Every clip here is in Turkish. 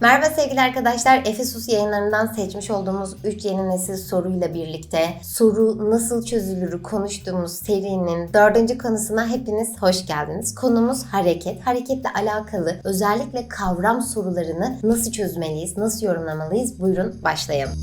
Merhaba sevgili arkadaşlar. Efesus yayınlarından seçmiş olduğumuz 3 yeni nesil soruyla birlikte soru nasıl çözülür konuştuğumuz serinin dördüncü konusuna hepiniz hoş geldiniz. Konumuz hareket. Hareketle alakalı özellikle kavram sorularını nasıl çözmeliyiz, nasıl yorumlamalıyız? Buyurun başlayalım.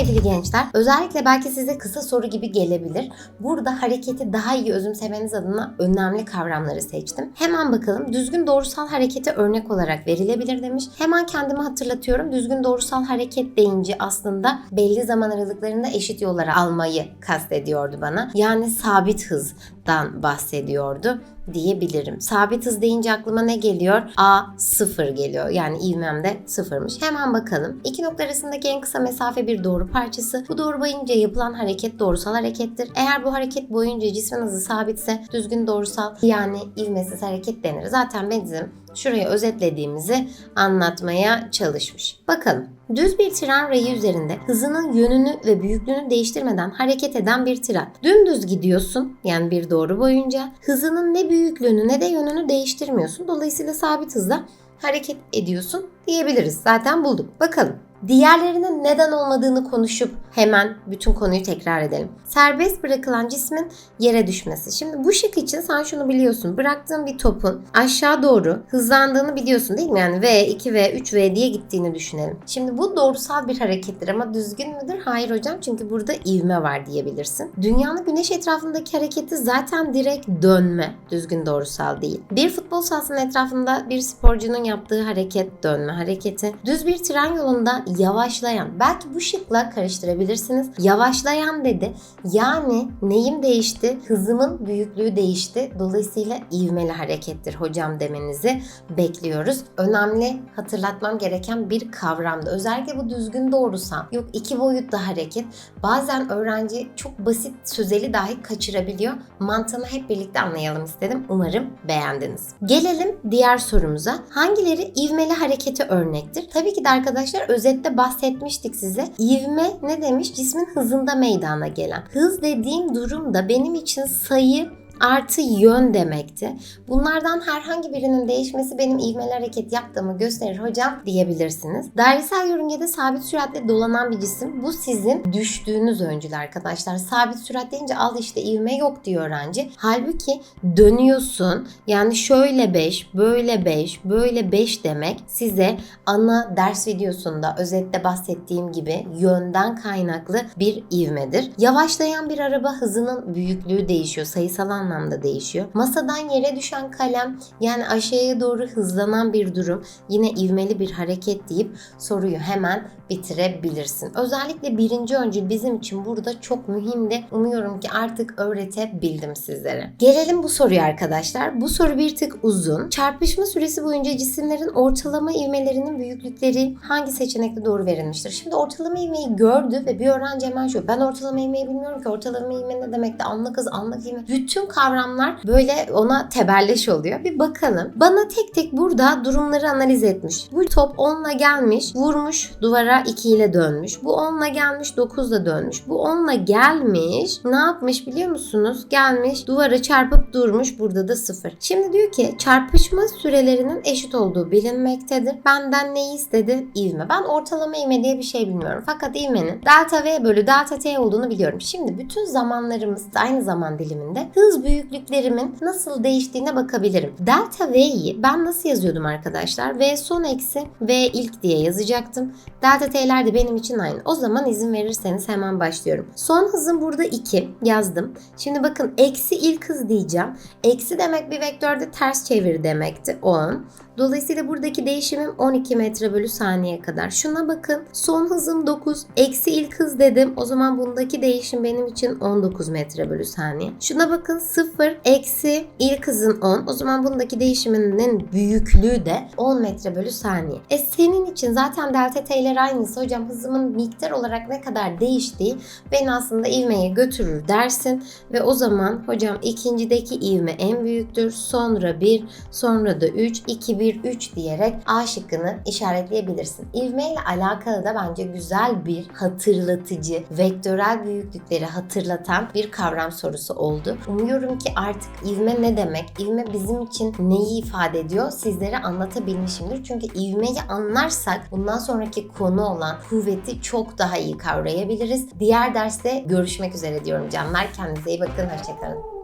Sevgili gençler, özellikle belki size kısa soru gibi gelebilir. Burada hareketi daha iyi özümsemeniz adına önemli kavramları seçtim. Hemen bakalım. Düzgün doğrusal harekete örnek olarak verilebilir demiş. Hemen kendimi hatırlatıyorum. Düzgün doğrusal hareket deyince aslında belli zaman aralıklarında eşit yollara almayı kastediyordu bana. Yani sabit hızdan bahsediyordu diyebilirim. Sabit hız deyince aklıma ne geliyor? A sıfır geliyor. Yani ivmem de sıfırmış. Hemen bakalım. İki nokta arasındaki en kısa mesafe bir doğru parçası. Bu doğru boyunca yapılan hareket doğrusal harekettir. Eğer bu hareket boyunca cismin hızı sabitse düzgün doğrusal yani ivmesiz hareket denir. Zaten bizim şuraya özetlediğimizi anlatmaya çalışmış. Bakalım. Düz bir tren rayı üzerinde hızının yönünü ve büyüklüğünü değiştirmeden hareket eden bir tren. Dümdüz gidiyorsun yani bir doğru boyunca hızının ne büyüklüğünü ne de yönünü değiştirmiyorsun. Dolayısıyla sabit hızla hareket ediyorsun diyebiliriz. Zaten bulduk. Bakalım. Diğerlerinin neden olmadığını konuşup hemen bütün konuyu tekrar edelim. Serbest bırakılan cismin yere düşmesi. Şimdi bu şık için sen şunu biliyorsun. Bıraktığın bir topun aşağı doğru hızlandığını biliyorsun değil mi? Yani V, 2V, 3V diye gittiğini düşünelim. Şimdi bu doğrusal bir harekettir ama düzgün müdür? Hayır hocam çünkü burada ivme var diyebilirsin. Dünyanın güneş etrafındaki hareketi zaten direkt dönme. Düzgün doğrusal değil. Bir futbol sahasının etrafında bir sporcunun yaptığı hareket dönme hareketi. Düz bir tren yolunda yavaşlayan. Belki bu şıkla karıştırabilirsiniz. Yavaşlayan dedi. Yani neyim değişti? Hızımın büyüklüğü değişti. Dolayısıyla ivmeli harekettir hocam demenizi bekliyoruz. Önemli hatırlatmam gereken bir kavramdı. Özellikle bu düzgün doğrusal. Yok iki boyutlu hareket. Bazen öğrenci çok basit sözeli dahi kaçırabiliyor. Mantığını hep birlikte anlayalım istedim. Umarım beğendiniz. Gelelim diğer sorumuza. Hangileri ivmeli harekete örnektir? Tabii ki de arkadaşlar özette bahsetmiştik size. İvme ne demiş? Cismin hızında meydana gelen. Hız dediğim durumda benim için sayı artı yön demekti. Bunlardan herhangi birinin değişmesi benim ivmeli hareket yaptığımı gösterir hocam diyebilirsiniz. Dairesel yörüngede sabit süratle dolanan bir cisim. Bu sizin düştüğünüz öncül arkadaşlar. Sabit sürat deyince al işte ivme yok diyor öğrenci. Halbuki dönüyorsun. Yani şöyle 5, böyle 5, böyle 5 demek size ana ders videosunda özette bahsettiğim gibi yönden kaynaklı bir ivmedir. Yavaşlayan bir araba hızının büyüklüğü değişiyor. Sayısal anlamda değişiyor. Masadan yere düşen kalem yani aşağıya doğru hızlanan bir durum yine ivmeli bir hareket deyip soruyu hemen bitirebilirsin. Özellikle birinci öncül bizim için burada çok mühimdi. Umuyorum ki artık öğretebildim sizlere. Gelelim bu soruya arkadaşlar. Bu soru bir tık uzun. Çarpışma süresi boyunca cisimlerin ortalama ivmelerinin büyüklükleri hangi seçenekte doğru verilmiştir? Şimdi ortalama ivmeyi gördü ve bir öğrenci hemen şu ben ortalama ivmeyi bilmiyorum ki ortalama ivme ne demekti? Anlık hız, anlık ivme. Bütün kavramlar böyle ona tebelleş oluyor. Bir bakalım. Bana tek tek burada durumları analiz etmiş. Bu top 10'la gelmiş, vurmuş duvara 2 ile dönmüş. Bu 10'la gelmiş, 9'la dönmüş. Bu 10'la gelmiş. Ne yapmış biliyor musunuz? Gelmiş, duvara çarpıp durmuş. Burada da 0. Şimdi diyor ki çarpışma sürelerinin eşit olduğu bilinmektedir. Benden neyi istedi? İvme. Ben ortalama ivme diye bir şey bilmiyorum. Fakat ivmenin delta V bölü delta T olduğunu biliyorum. Şimdi bütün zamanlarımız aynı zaman diliminde hız büyüklüklerimin nasıl değiştiğine bakabilirim. Delta V'yi ben nasıl yazıyordum arkadaşlar? V son eksi V ilk diye yazacaktım. Delta T'ler de benim için aynı. O zaman izin verirseniz hemen başlıyorum. Son hızım burada 2 yazdım. Şimdi bakın eksi ilk hız diyeceğim. Eksi demek bir vektörde ters çevir demekti 10. Dolayısıyla buradaki değişimim 12 metre bölü saniye kadar. Şuna bakın. Son hızım 9. Eksi ilk hız dedim. O zaman bundaki değişim benim için 19 metre bölü saniye. Şuna bakın 0 eksi ilk hızın 10. O zaman bundaki değişiminin büyüklüğü de 10 metre bölü saniye. E senin için zaten delta t'ler aynısı. Hocam hızımın miktar olarak ne kadar değiştiği beni aslında ivmeye götürür dersin. Ve o zaman hocam ikincideki ivme en büyüktür. Sonra 1, sonra da 3, 2, 1, 3 diyerek A şıkkını işaretleyebilirsin. İvme ile alakalı da bence güzel bir hatırlatıcı, vektörel büyüklükleri hatırlatan bir kavram sorusu oldu. Umuyorum Umuyorum ki artık ivme ne demek, ivme bizim için neyi ifade ediyor sizlere anlatabilmişimdir. Çünkü ivmeyi anlarsak bundan sonraki konu olan kuvveti çok daha iyi kavrayabiliriz. Diğer derste görüşmek üzere diyorum canlar. Kendinize iyi bakın. Hoşçakalın.